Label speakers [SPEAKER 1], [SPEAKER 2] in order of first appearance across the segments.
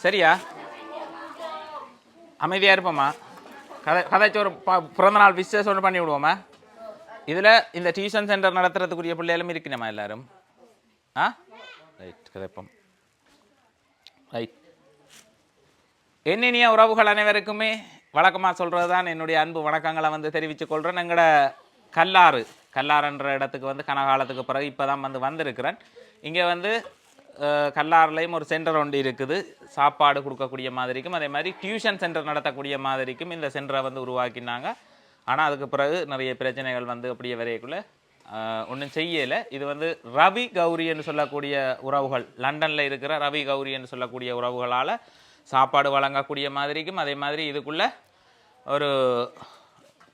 [SPEAKER 1] சரியா? அமைதியாக இருப்போம்மா. கதை கதைச்சு ஒரு ப- பிறந்தநாள் விசேஷம் ஒன்று பண்ணி விடுவோமா இதில் இந்த டியூஷன் சென்டர் நடத்துறதுக்குரிய பிள்ளைகளும் இருக்கணுமா எல்லாரும்? ஆ? ரைட் கதைப்போம். ரைட் என்னினிய உறவுகள் அனைவருக்குமே வழக்கமாக சொல்கிறது தான் என்னுடைய அன்பு வணக்கங்களை வந்து தெரிவித்துக் கொள்கிறேன் எங்களோட கல்லாறு கல்லாறுன்ற இடத்துக்கு வந்து கனகாலத்துக்கு பிறகு இப்போ தான் வந்து வந்திருக்கிறேன். இங்கே வந்து கல்லாறுலையும் ஒரு சென்டர் ஒன்று இருக்குது. சாப்பாடு கொடுக்கக்கூடிய மாதிரிக்கும் அதே மாதிரி டியூஷன் சென்டர் நடத்தக்கூடிய மாதிரிக்கும் இந்த சென்டரை வந்து உருவாக்கினாங்க. ஆனால் அதுக்கு பிறகு நிறைய பிரச்சனைகள் வந்து அப்படியே வரையக்குள்ளே ஒன்றும் செய்யலை. இது வந்து ரவி கௌரி என்று சொல்லக்கூடிய உறவுகள் லண்டனில் இருக்கிற ரவி கௌரி என்று சொல்லக்கூடிய உறவுகளால் சாப்பாடு வழங்கக்கூடிய மாதிரிக்கும் அதே மாதிரி இதுக்குள்ளே ஒரு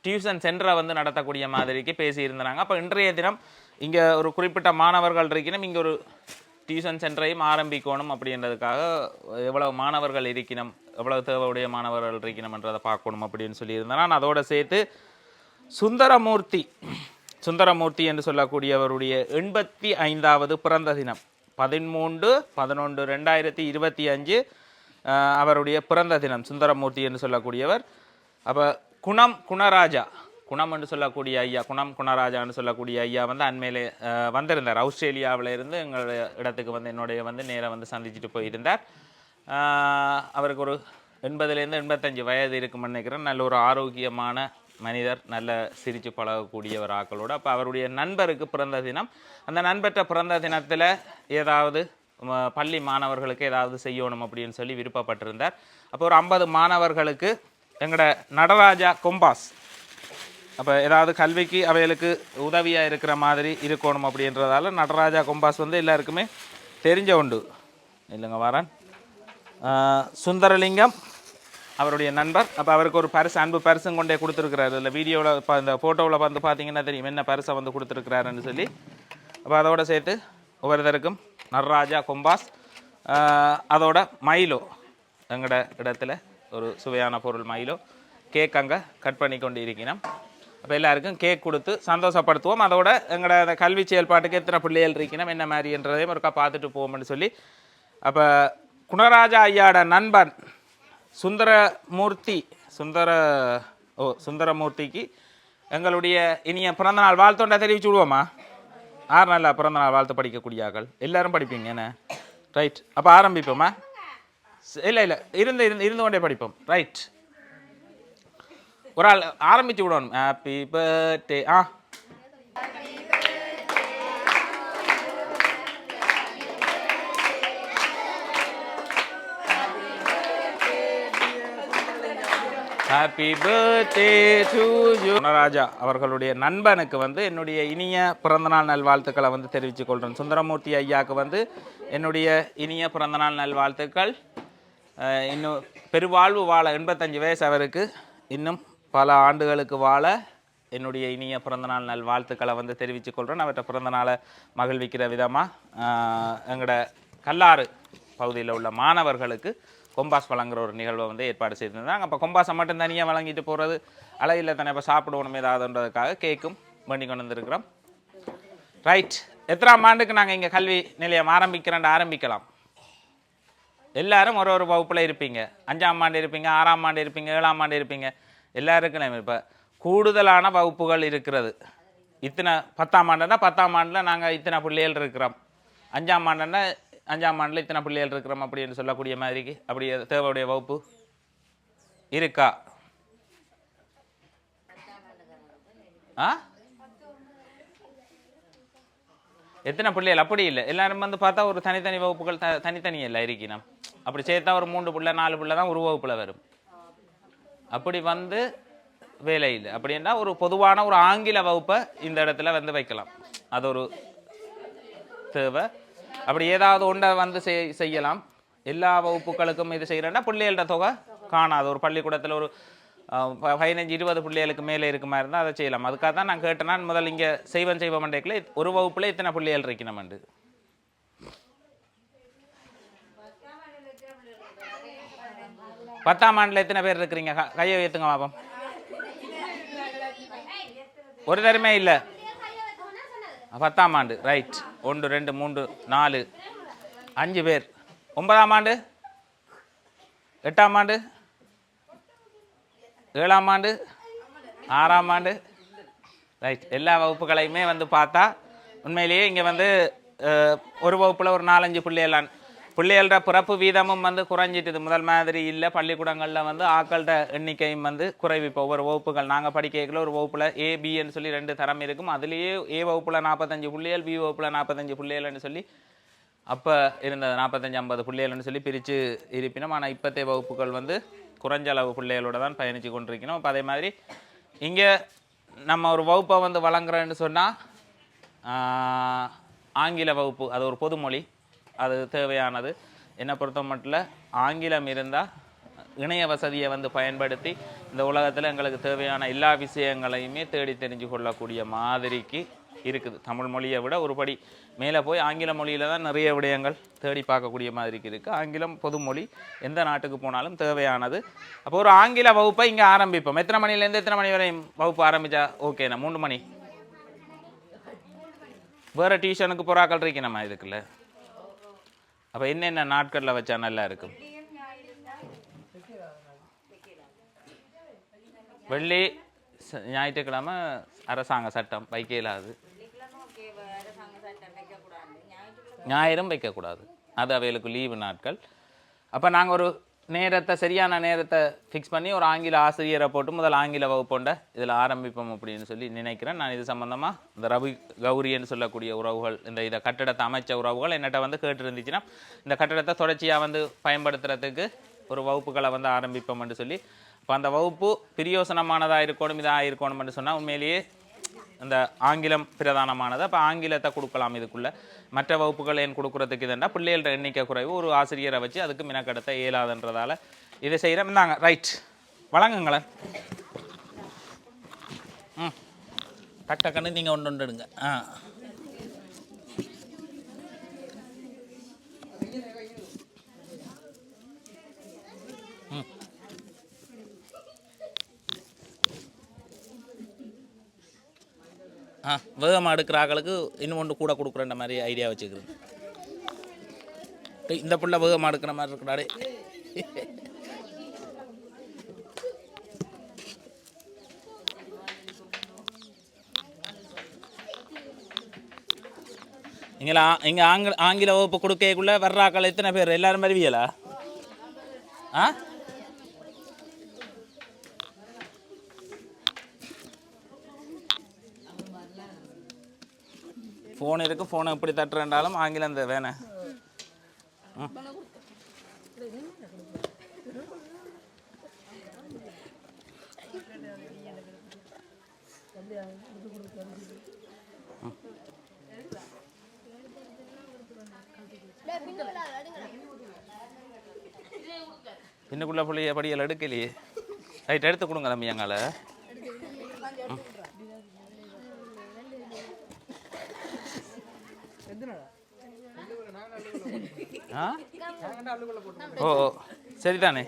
[SPEAKER 1] டியூஷன் சென்டரை வந்து நடத்தக்கூடிய மாதிரிக்கு பேசியிருந்தாங்க. அப்போ இன்றைய தினம் இங்கே ஒரு குறிப்பிட்ட மாணவர்கள் இருக்கணும் இங்கே ஒரு டியூஷன் சென்டரையும் ஆரம்பிக்கணும் அப்படின்றதுக்காக எவ்வளவு மாணவர்கள் இருக்கணும் எவ்வளவு தேவையுடைய மாணவர்கள் இருக்கணும்ன்றதை பார்க்கணும் அப்படின்னு சொல்லியிருந்தேன். நான் அதோட சேர்த்து சுந்தரமூர்த்தி சுந்தரமூர்த்தி என்று சொல்லக்கூடியவருடைய எண்பத்தி ஐந்தாவது பிறந்த தினம் பதிமூன்று பதினொன்று ரெண்டாயிரத்தி இருபத்தி அஞ்சு அவருடைய பிறந்த தினம் சுந்தரமூர்த்தி என்று சொல்லக்கூடியவர். அப்போ குணம் குணராஜா குணம் என்று சொல்லக்கூடிய ஐயா குணம் குணராஜான்னு சொல்லக்கூடிய ஐயா வந்து அண்மையிலே வந்திருந்தார். ஆஸ்திரேலியாவில் இருந்து எங்களுடைய இடத்துக்கு வந்து என்னுடைய வந்து நேராக வந்து சந்திச்சுட்டு போயிருந்தார். அவருக்கு ஒரு எண்பதுலேருந்து எண்பத்தஞ்சு வயது இருக்கும்னு நினைக்கிறேன். நல்ல ஒரு ஆரோக்கியமான மனிதர் நல்ல சிரித்து பழகக்கூடியவர் ஆக்களோடு. அப்போ அவருடைய நண்பருக்கு பிறந்த தினம். அந்த நண்பற்ற பிறந்த தினத்தில் ஏதாவது பள்ளி மாணவர்களுக்கு ஏதாவது செய்யணும் அப்படின்னு சொல்லி விருப்பப்பட்டிருந்தார். அப்போ ஒரு ஐம்பது மாணவர்களுக்கு எங்களோட நடராஜா கொம்பாஸ் அப்போ ஏதாவது கல்விக்கு அவைகளுக்கு உதவியாக இருக்கிற மாதிரி இருக்கணும் அப்படின்றதால நடராஜா கொம்பாஸ் வந்து எல்லாருக்குமே தெரிஞ்ச உண்டு. இல்லைங்க வரன். சுந்தரலிங்கம் அவருடைய நண்பர். அப்போ அவருக்கு ஒரு பரிசு அன்பு பரிசும் கொண்டே கொடுத்துருக்கிறாரு. இல்லை வீடியோவில் இப்போ இந்த ஃபோட்டோவில் வந்து பார்த்தீங்கன்னா தெரியும். என்ன பரிசை வந்து கொடுத்துருக்கிறாருன்னு சொல்லி. அப்போ அதோட சேர்த்து ஒவ்வொருத்தருக்கும் நடராஜா கொம்பாஸ் அதோட மயிலோ எங்களோட இடத்துல ஒரு சுவையான பொருள் மயிலோ கேக் அங்கே கட் பண்ணி கொண்டு இருக்கிறோம் அப்போ எல்லாருக்கும் கேக் கொடுத்து சந்தோஷப்படுத்துவோம். அதோட எங்களோட அந்த கல்வி செயல்பாட்டுக்கு எத்தனை பிள்ளைகள் இருக்கணும் என்ன மாதிரின்றதையும் ஒருக்கா பார்த்துட்டு போவோம்னு சொல்லி. அப்போ குணராஜா ஐயாட நண்பன் சுந்தரமூர்த்தி சுந்தர ஓ சுந்தரமூர்த்திக்கு எங்களுடைய இனிய பிறந்தநாள் வாழ்த்தொண்டை தெரிவிச்சு விடுவோமா? ஆறு நல்லா பிறந்தநாள் வாழ்த்து படிக்கக்கூடியாக்கள் எல்லாரும் படிப்பீங்க என்ன? ரைட் அப்போ ஆரம்பிப்போமா? இல்லை இல்லை இருந்து இருந்து இருந்து கொண்டே படிப்போம். ரைட் ஒரு ஆள் ஆரம்பிச்சு விடணும். Happy birthday ah. Happy birthday to you Gunaraja அவர்களுடைய நண்பனுக்கு வந்து என்னுடைய இனிய பிறந்தநாள் நல்வாழ்த்துக்களை வந்து தெரிவித்துக் கொள்கிறேன் சுந்தரமூர்த்தி ஐயாவுக்கு வந்து என்னுடைய இனிய பிறந்தநாள் நல்வாழ்த்துக்கள். இன்னும் பெருவாழ்வு வாழ எண்பத்தஞ்சு வயசு அவருக்கு. இன்னும் பல ஆண்டுகளுக்கு வாழ என்னுடைய இனிய பிறந்தநாள் நல் வாழ்த்துக்களை வந்து தெரிவித்துக் கொள்கிறேன் அவற்றை பிறந்தநாளை மகிழ்விக்கிற விதமாக எங்களோட கல்லாறு பகுதியில் உள்ள மாணவர்களுக்கு கொம்பாஸ் வழங்குற ஒரு நிகழ்வை வந்து ஏற்பாடு செய்திருந்தாங்க. அப்போ கொம்பாஸை மட்டும் தனியாக வழங்கிட்டு போகிறது அழகில் தானே இப்போ சாப்பிடணும் ஏதாவதுன்றதுக்காக கேக்கும் பண்ணி கொண்டு வந்திருக்கிறோம் ரைட் எத்தனாம் ஆண்டுக்கு நாங்கள் இங்கே கல்வி நிலையம் ஆரம்பிக்கிறேன் ஆரம்பிக்கலாம். எல்லாரும் ஒரு ஒரு வகுப்பில் இருப்பீங்க. அஞ்சாம் ஆண்டு இருப்பீங்க ஆறாம் ஆண்டு இருப்பீங்க ஏழாம் ஆண்டு இருப்பீங்க. எல்லாருக்கும் இப்போ கூடுதலான வகுப்புகள் இருக்கிறது. இத்தனை பத்தாம் ஆண்டுனா பத்தாம் ஆண்டில் நாங்கள் இத்தனை பிள்ளைகள் இருக்கிறோம். அஞ்சாம் ஆண்டுனா அஞ்சாம் ஆண்டில் இத்தனை பிள்ளைகள் இருக்கிறோம் அப்படின்னு சொல்லக்கூடிய மாதிரிக்கு அப்படி தேவையுடைய வகுப்பு இருக்கா? ஆ? எத்தனை பிள்ளைகள்? அப்படி இல்லை. எல்லாரும் வந்து பார்த்தா ஒரு தனித்தனி வகுப்புகள் த தனித்தனி இல்லை இருக்கணும். அப்படி சேர்த்தா ஒரு மூன்று பிள்ளை நாலு பிள்ளை தான் ஒரு வகுப்பில் வரும். அப்படி வந்து வேலையில் அப்படின்னா ஒரு பொதுவான ஒரு ஆங்கில வகுப்பை இந்த இடத்துல வந்து வைக்கலாம். அது ஒரு தேவை. அப்படி ஏதாவது ஒன்றை வந்து செய் செய்யலாம். எல்லா வகுப்புகளுக்கும் இது செய்கிறேன்னா பிள்ளைகளோட தொகை காணாது. ஒரு பள்ளிக்கூடத்தில் ஒரு ப- பதினஞ்சு இருபது பிள்ளைகளுக்கு மேலே இருக்க மாதிரி இருந்தால் அதை செய்யலாம். அதுக்காக தான் நான் கேட்டேன்னா முதல் இங்கே செய்வன் செய்வ மண்டைக்குள்ள ஒரு வகுப்பில் இத்தனை பிள்ளைகள் இருக்கணுமெண்டு. பத்தாம் ஆண்டில் எத்தனை பேர் இருக்கிறீங்க? கையை ஏற்றுங்க பாப்போம். ஒரு தருமே இல்லை. பத்தாம் ஆண்டு ரைட் ஒன்று ரெண்டு மூன்று நாலு அஞ்சு பேர். ஒன்பதாம் ஆண்டு? எட்டாம் ஆண்டு? ஏழாம் ஆண்டு? ஆறாம் ஆண்டு? ரைட் எல்லா வகுப்புகளையுமே வந்து பார்த்தா உண்மையிலேயே இங்கே வந்து ஒரு வகுப்பில் ஒரு நாலஞ்சு பிள்ளைகளான் பிள்ளைகளோட பிறப்பு வீதமும் வந்து குறைஞ்சிட்டுது. முதல் மாதிரி இல்லை பள்ளிக்கூடங்களில் வந்து ஆக்கள்கிட்ட எண்ணிக்கையும் வந்து குறைவு இப்போ ஒவ்வொரு வகுப்புகள் நாங்கள் படிக்கல ஒரு வகுப்பில் ஏ பின்னு சொல்லி ரெண்டு தரம் இருக்கும். அதுலேயே ஏ வகுப்பில் நாற்பத்தஞ்சு புள்ளிகள் பி வகுப்பில் நாற்பத்தஞ்சு புள்ளிகள்னு சொல்லி அப்போ இருந்தது. நாற்பத்தஞ்சு ஐம்பது பிள்ளைகள்னு சொல்லி பிரித்து இருப்பினோம். ஆனால் இப்போத்தைய வகுப்புகள் வந்து குறைஞ்ச அளவு பிள்ளைகளோட தான் பயணித்து கொண்டிருக்கணும் இப்போ அதே மாதிரி இங்கே நம்ம ஒரு வகுப்பை வந்து வழங்குறேன்னு சொன்னால் ஆங்கில வகுப்பு அது ஒரு பொதுமொழி. அது தேவையானது. என்னை பொறுத்த மட்டும் ஆங்கிலம் இருந்தால் இணைய வசதியை வந்து பயன்படுத்தி இந்த உலகத்தில் எங்களுக்கு தேவையான எல்லா விஷயங்களையுமே தேடி தெரிஞ்சு கொள்ளக்கூடிய மாதிரிக்கு இருக்குது. தமிழ் மொழியை விட ஒரு படி மேலே போய் ஆங்கில மொழியில் தான் நிறைய விடயங்கள் தேடி பார்க்கக்கூடிய மாதிரிக்கு இருக்குது ஆங்கிலம் பொதுமொழி எந்த நாட்டுக்கு போனாலும் தேவையானது. அப்போ ஒரு ஆங்கில வகுப்பை இங்கே ஆரம்பிப்போம். எத்தனை மணிலேருந்து எத்தனை மணி வரையும் வகுப்பு ஆரம்பித்தா ஓகேண்ணா மூணு மணி. வேறு டியூஷனுக்கு புறாக்கள் இருக்கணுமா இதுக்குள்ள? அப்போ என்னென்ன நாட்களில் வச்சா நல்லா இருக்கும்? வெள்ளி ச- ஞாயிற்றுக்கிழமை அரசாங்க சட்டம் வைக்க இயலாது ஞாயிறும் வைக்கக்கூடாது அது அவைகளுக்கு லீவு நாட்கள். அப்போ நாங்கள் ஒரு நேரத்தை சரியான நேரத்தை ஃபிக்ஸ் பண்ணி ஒரு ஆங்கில ஆசிரியரை போட்டு முதல் ஆங்கில வகுப்போண்ட இதில் ஆரம்பிப்போம் அப்படின்னு சொல்லி நினைக்கிறேன். நான் இது சம்மந்தமாக இந்த ரவி கௌரின்னு சொல்லக்கூடிய உறவுகள் இந்த இதை கட்டடத்தை அமைச்ச உறவுகள் என்னட்ட வந்து கேட்டுருந்துச்சுன்னா இந்த கட்டடத்தை தொடர்ச்சியாக வந்து பயன்படுத்துறதுக்கு ஒரு வகுப்புகளை வந்து ஆரம்பிப்போம்னு சொல்லி. இப்போ அந்த வகுப்பு பிரியோசனமானதாக இருக்கணும் இதாக இருக்கணும்னு சொன்னால் உண்மையிலேயே இந்த ஆங்கிலம் பிரதானமானது. அப்போ ஆங்கிலத்தை கொடுக்கலாம் இதுக்குள்ளே. மற்ற வகுப்புகள் ஏன் கொடுக்குறதுக்கு இதுண்டா பிள்ளைகளோட எண்ணிக்கை குறைவு ஒரு ஆசிரியரை வச்சு அதுக்கு மினக்கடத்த இயலாதுன்றதால இதை செய்கிறோம் இந்தாங்க ரைட் வழங்குங்களேன். ம். டக் டக்குன்னு நீங்கள் ஒன்று ஒன்று எடுங்க. ஆ. ஆ வேகமாக எடுக்கிற ஆக்களுக்கு இன்னும் ஒன்று கூட கொடுக்குறேன்ற மாதிரி ஐடியா வச்சுக்கிறேன் இந்த பிள்ளை வேகமாக எடுக்கிற மாதிரி இருக்கிறாடே இங்கே இங்கே ஆங்கில ஆங்கில வகுப்பு கொடுக்கக்குள்ளே வர்றாக்கள் எத்தனை பேர்? எல்லாரும் அறிவியலா ஆ? ஃபோன் இருக்கு ஃபோனை எப்படி தட்டுறேன்டாலும் ஆங்கிலம் இந்த வேணே. பிள்ளைய பின்னுக்குள்ள படியல் எடுக்கலையே. ரைட் எடுத்து கொடுங்க தம்பி ம் ஆ ஓ ஓ சரிதானே
[SPEAKER 2] இன்னைக்கு அவரை பத்தி நாங்கள் அள்ளி எடுத்தாலும் பேசி
[SPEAKER 1] ஆட்ட
[SPEAKER 2] அந்த ஓ சரிதானே.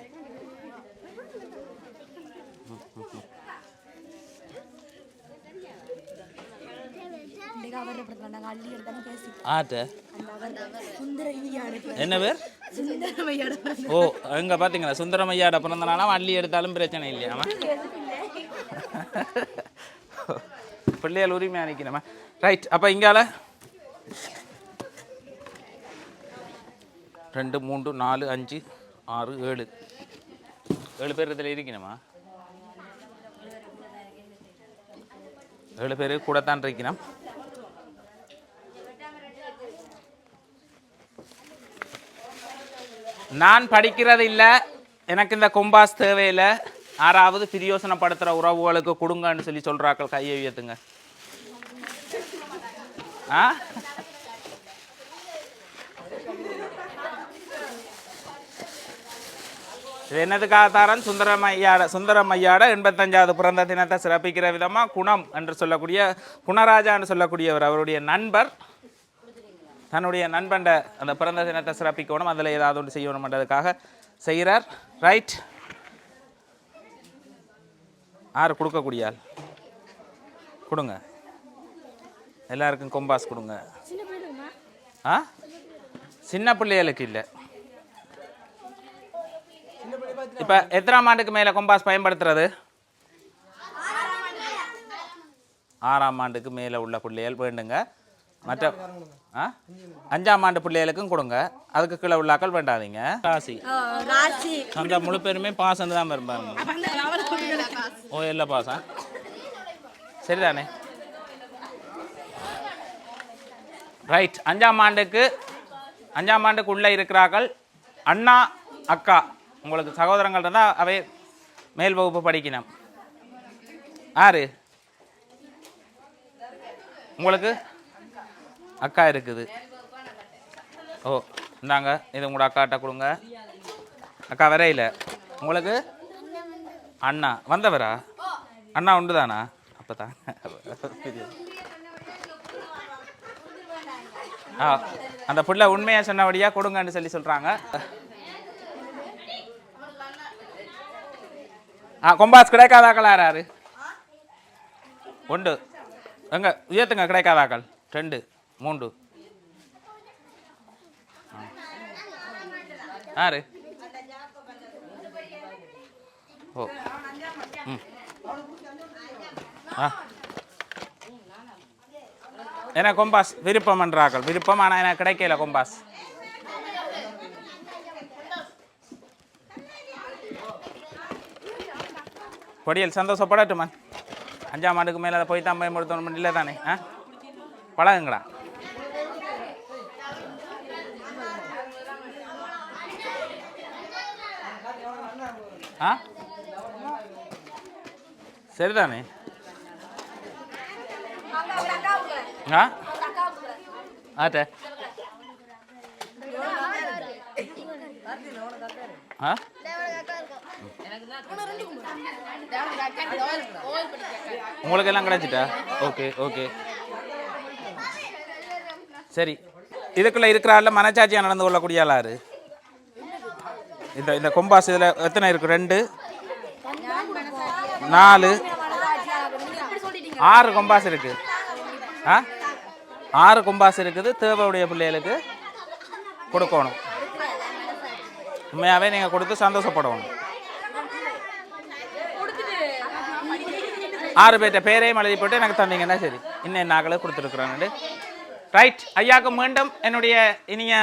[SPEAKER 1] என்ன பேர்? ஓ எங்க பாத்தீங்களா? சுந்தரமையாட பிறந்தனாலும் அள்ளி எடுத்தாலும் பிரச்சனை இல்லையாமா பிள்ளைகள் உரிமை அணிக்கணுமா? ரைட் அப்போ இங்கால ரெண்டு மூன்று நாலு அஞ்சு ஆறு ஏழு. ஏழு பேர் இதில் இருக்கணுமா? ஏழு பேர் கூட தான் இருக்கணும். நான் படிக்கிறது இல்லை. எனக்கு இந்த கொம்பாஸ் தேவையில்லை. யாராவது பிரியோசனப்படுத்துகிற உறவுகளுக்கு கொடுங்கன்னு சொல்லி சொல்கிறாக்கள் கையை உயர்த்துங்க. ஆ? இது என்னதுக்காக தாரன் சுந்தரம் ஐயாட சுந்தரம் ஐயாட எண்பத்தஞ்சாவது பிறந்த தினத்தை சிறப்பிக்கிற விதமாக குணம் என்று சொல்லக்கூடிய குணராஜான்னு சொல்லக்கூடியவர் அவருடைய நண்பர். தன்னுடைய நண்பண்ட அந்த பிறந்த தினத்தை சிறப்பிக்கணும். அதில் ஏதாவது ஒன்று செய்யணும்ன்றதுக்காக செய்கிறார். ரைட் யார் கொடுக்கக்கூடிய ஆள். கொடுங்க. எல்லாருக்கும் கொம்பாஸ் கொடுங்க. ஆ? சின்ன பிள்ளைகளுக்கு இல்லை. இப்போ எத்தனாம் ஆண்டுக்கு மேலே கொம்பாஸ் பயன்படுத்துறது? ஆறாம் ஆண்டுக்கு மேலே உள்ள பிள்ளைகள் வேண்டுங்க. மற்ற ஆ? அஞ்சாம் ஆண்டு பிள்ளைகளுக்கும் கொடுங்க. அதுக்கு கீழே உள்ளாக்கள் வேண்டாதீங்க. ராசி.
[SPEAKER 2] ராசி.
[SPEAKER 1] அந்த முழு பேருமே பாசம் தான் இருப்பாங்க ஓ இல்லை பாசா சரிதானே? ரைட் அஞ்சாம் ஆண்டுக்கு அஞ்சாம் ஆண்டுக்கு உள்ளே இருக்கிறார்கள் அண்ணா அக்கா. உங்களுக்கு சகோதரங்கள் இருந்தால் அவை மேல் வகுப்பு படிக்கணும். ஆறு? உங்களுக்கு? அக்கா இருக்குது. ஓ இந்தாங்க. இது உங்களோட அக்காட்ட கொடுங்க. அக்கா வரையில. உங்களுக்கு? அண்ணா. வந்தவரா? அண்ணா உண்டு தானா அப்போ தான் ஆ அந்த பிள்ளை உண்மையாக சொன்னபடியாக கொடுங்கன்னு சொல்லி சொல்கிறாங்க கொம்பாஸ் கிடைக்காதாக்கள் யாராரு ஒன்று. எங்க உயர்த்துங்க கிடைக்காதாக்கள். ரெண்டு மூன்று. ஆ. யாரு ஓ. ம். ஆ. என்ன கொம்பாஸ்? விருப்பம் என்றாக்கள் விருப்பம் ஆனால் எனக்கு கிடைக்கல கொம்பாஸ். கொடியல் சந்தோஷப்படட்டுமா? அஞ்சாம் ஆண்டுக்கு மேலே அதை போய் தான் பயன்படுத்தணும் இல்லை தானே ஆ? பழகுங்களா ஆ? சரிதானே? ஆ? ஆட்ட. ஆ? உங்களுக்கு எல்லாம் கிடைச்சிட்டா? Okay okay. சரி. இதுக்குள்ள இருக்கிற மனச்சாட்சியாக நடந்து கொள்ளக்கூடிய ஆளாரு இந்த இந்த கொம்பாஸ் இதில் எத்தனை இருக்கு? ரெண்டு? நாலு? ஆறு கொம்பாஸ் இருக்கு. ஆ? ஆறு கொம்பாஸ் இருக்குது. தேவையுடைய பிள்ளைகளுக்கு கொடுக்கணும். உண்மையாகவே நீங்கள் கொடுத்து சந்தோஷப்படணும். ஆறு பேர்ட்ட பேரையும் எழுதி போட்டு எனக்கு தந்தீங்கன்னா சரி. இன்னும் நாங்களே கொடுத்துருக்குறோன்னு ரைட் ஐயாவுக்கு மீண்டும் என்னுடைய இனிய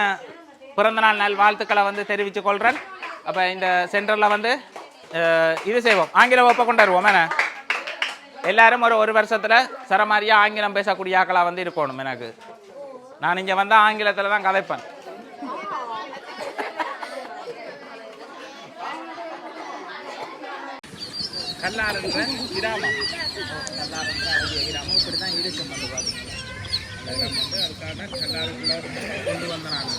[SPEAKER 1] பிறந்தநாள் நாள் வாழ்த்துக்களை வந்து தெரிவித்துக் கொள்கிறேன் அப்போ இந்த சென்டரில் வந்து இது செய்வோம். ஆங்கில வகுப்பை கொண்டாடுவோம் என்ன? எல்லாரும் ஒரு ஒரு வருஷத்தில் சரமாரியாக ஆங்கிலம் பேசக்கூடிய ஆக்களாக வந்து இருக்கணும் எனக்கு. நான் இங்கே வந்தால் ஆங்கிலத்தில் தான் கதைப்பேன். கல்லாறுன்ற கிராமம். கல்லாறுன்ற அழகிய கிராமம். இப்படி தான் இருக்கும் வந்து பார்த்தீங்கன்னா அந்த கிராமம் வந்து அதுக்காக கல்லாறுக்குள்ள கொண்டு வந்த நான்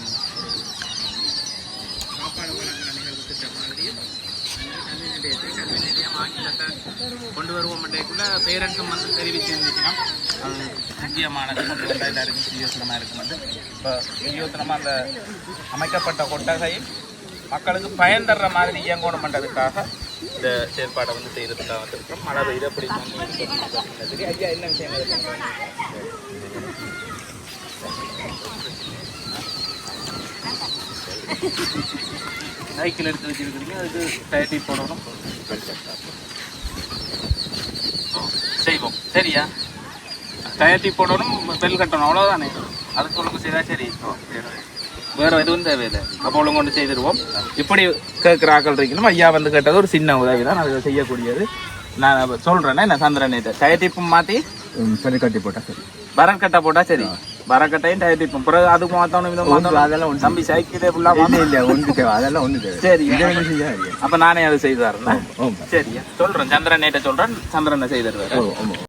[SPEAKER 1] சாப்பாடு வழங்குற நிகழ்வு திட்டம் மாதிரியும் கல்வி நிலையத்தை கல்வி நிலையம் ஆங்கிலத்தை கொண்டு வருவோம் என்றைக்குள்ள பேரண்ட்ஸும் வந்து தெரிவிச்சிருந்துச்சுன்னா அது முக்கியமானது கொண்டு எல்லாருக்கும் பிரியோசனமாக இருக்கும் வந்து இப்போ பிரியோசனமாக அந்த அமைக்கப்பட்ட கொட்டகையும் மக்களுக்கு பயன் தர்ற மாதிரி இயங்கணும் பண்ணுறதுக்காக இந்த செயற்பாடை வந்து செய்கிறதுக்காக வந்திருக்கிறோம். மழை பெய்த எப்படி ஐயா என்ன விஷயம் சைக்கிள் எடுத்து வச்சிருக்கிறீங்க அதுக்கு டயட்டி போடணும். செய்வோம். சரியா? டயட்டி போடணும் பெல் கட்டணும். அவ்வளோதானே அதுக்கு ஒழுங்கு செய்தா சரி. வேற எதுவும் தேவையில்லை. அப்போ ஒழுங்கு கொண்டு செய்திருவோம். இப்படி கேட்குற ஆக்கள் இருக்கணும் ஐயா வந்து கேட்டது ஒரு சின்ன உதவி தான் அதை செய்யக்கூடியது. நான் சொல்றேனே நான் சந்திரன் டயட்டிப்பும் மாற்றி
[SPEAKER 3] சரி கட்டி போட்டா சரி.
[SPEAKER 1] பரன் கட்டை போட்டா சரி. பரன் கட்டையும் டயட்டிப்பும் பிறகு அதுக்கு மாற்றணும் இதை மாற்றணும்
[SPEAKER 3] அதெல்லாம் ஒன்று.
[SPEAKER 1] தம்பி சைக்கிளே ஃபுல்லாக
[SPEAKER 3] இல்ல இல்ல ஒன்று தேவை. அதெல்லாம் ஒன்று தேவை.
[SPEAKER 1] சரி.
[SPEAKER 3] இதை?
[SPEAKER 1] அப்ப நானே அதை செய்தாருன்னா.
[SPEAKER 3] ஆமா
[SPEAKER 1] சரியா சொல்றேன். சந்திரன் நேட்ட சொல்றேன். சந்திரனை
[SPEAKER 3] ஆமா.